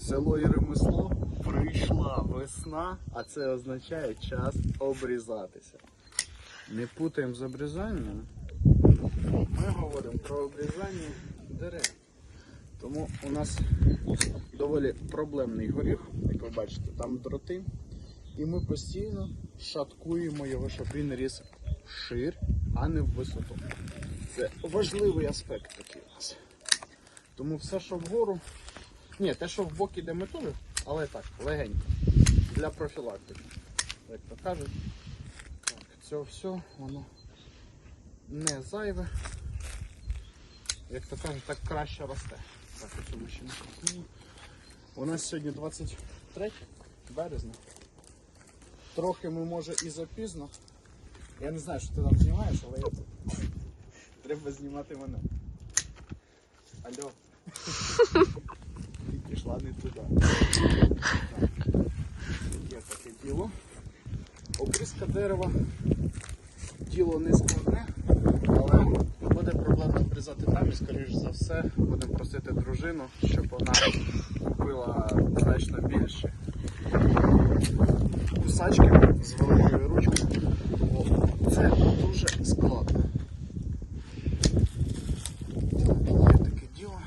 Село і ремесло прийшла весна, а це означає час обрізатися. Не путаємо з обрізанням. Ми говоримо про обрізання дерев. Тому у нас доволі проблемний горіх, як ви бачите, там дроти. І ми постійно шаткуємо його, щоб він ріс вшир, а не в висоту. Це важливий аспект такий у нас. Тому все, що вгору. Ні, те, що в бок іде метою, але так, легенько. Для профілактики. Як то кажуть. Так, це все, воно не зайве. Як то кажуть, так краще росте. Так, оцю машину купимо. У нас сьогодні 23 березня. Трохи ми може і запізно. Я не знаю, що ти там знімаєш, але я тут. Треба знімати мене. Алло. Пішла не туди. Є таке діло. Обрізка дерева. Діло не складне, але буде проблемно обрізати там і, скоріш за все, будемо просити дружину, щоб вона купила значно більше кусачки з великою ручкою. Це дуже складно. Так, є таке діло.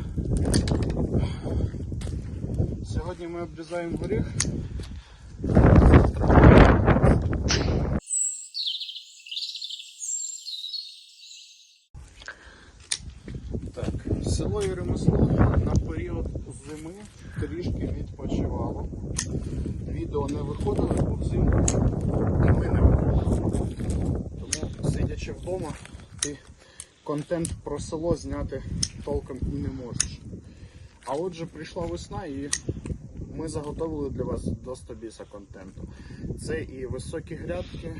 Сьогодні ми обрізаємо горіх. Так, село і ремесло на період зими трішки відпочивало. Відео не виходили, бо взимку і ми не виходили. Тому сидячи вдома, ти контент про село зняти толком і не можеш. А отже, прийшла весна і ми заготовили для вас до 100 біса контенту. Це і високі грядки,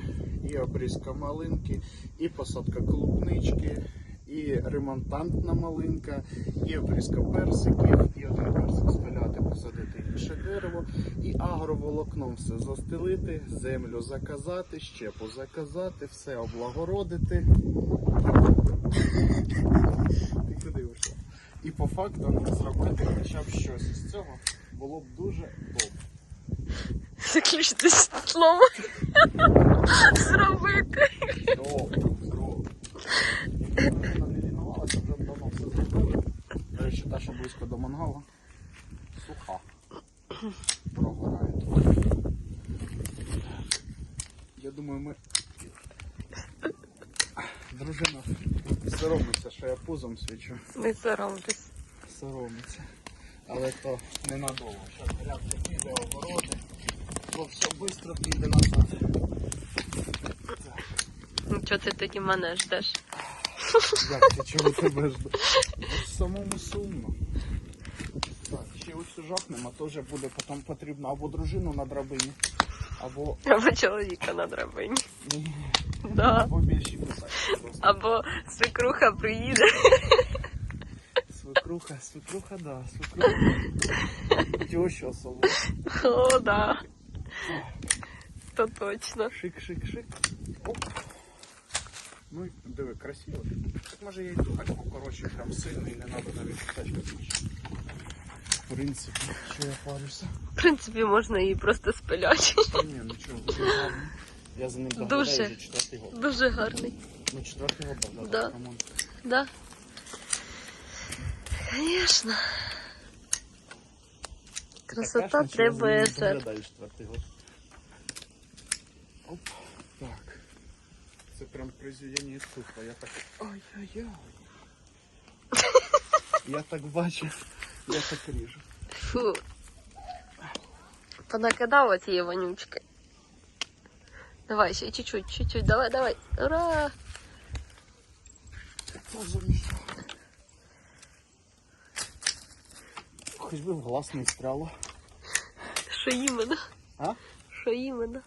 і обрізка малинки, і посадка клубнички, і ремонтантна малинка, і обрізка персиків, і один персик спиляти, посадити інше дерево, і агроволокном все застелити, землю заказати, щепу заказати, все облагородити. І по факту зробити хоча б щось із цього було б дуже добре. Заключити слово. Зробити. Добре. Якби не лінувалася, вже б давно все зробили. До речі, та, що близько до мангала, суха. Прогорає трохи. Я думаю, ми. Дружина соромиться, що я пузом свічу. Не соромтесь. Соромиться. Але то ненадовго. Зараз грядка піде, огороди, то все швидко піде назад. Ну чого ти тоді мене ждеш? Як ти чого тебе жду? Самому сумно. Так, ще ось жахнемо, а то буде потім потрібно або дружину на драбині, або, Або чоловіка на драбині. Да. або більші писати. Або свекруха приїде. Свекруха, свекруха, да, свекруха. Теща особливо. О, да. То точно. Шик, шик, шик. Оп. Ну, диви, красиво. Так може я йду так покоротше, прям сильно і не треба навіть тачка. В принципі, що я парюся. В принципі, можна її просто спиляти. Та ні, нічого, дуже гарно. Я за ним доглядаю Дуже. вже четвертий год. Дуже гарний. Ну, четвертий год Да. ремонт. Да. Конечно. Красота Така ж, наче я за требує ним жертв. доглядаю четвертий год. Оп, так. Це прям произведення іскусства. Я так. Ай-яй-яй. Я так бачу, я так ріжу. Фу. Понакидала цієї вонючки. Давай, ще чуть-чуть, чуть-чуть, давай, давай. Ура! Хто замішав? Хоч би в глаз не стряло. Що іменно? А? Що іменно?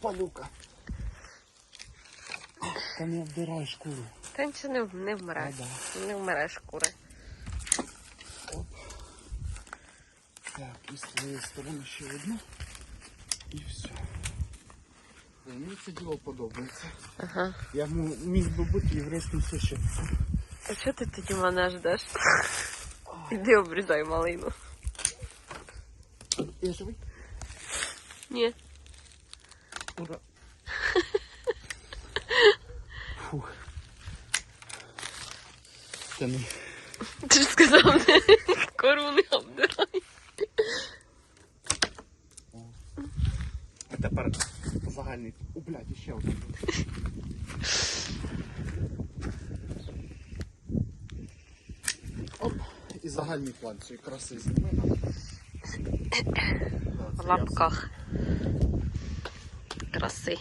Палюка. Та не обдирай шкуру. Та нічого не, не вмре. Ну Не вмре шкури. Оп. Так, і з твоєї сторони ще одну. І все. Мені це діло подобається. Ага. Я міг би бути єврейським священником. А що ти тоді мене ждеш? Іди обрізай малину. Я живий? Ні. Ура. Фух. Тяни. Ти ж сказав, не кору не обдирай. А тепер загальний. У блядь, ще один. І загальний план цієї краси зніми нам. В лапках. Краси.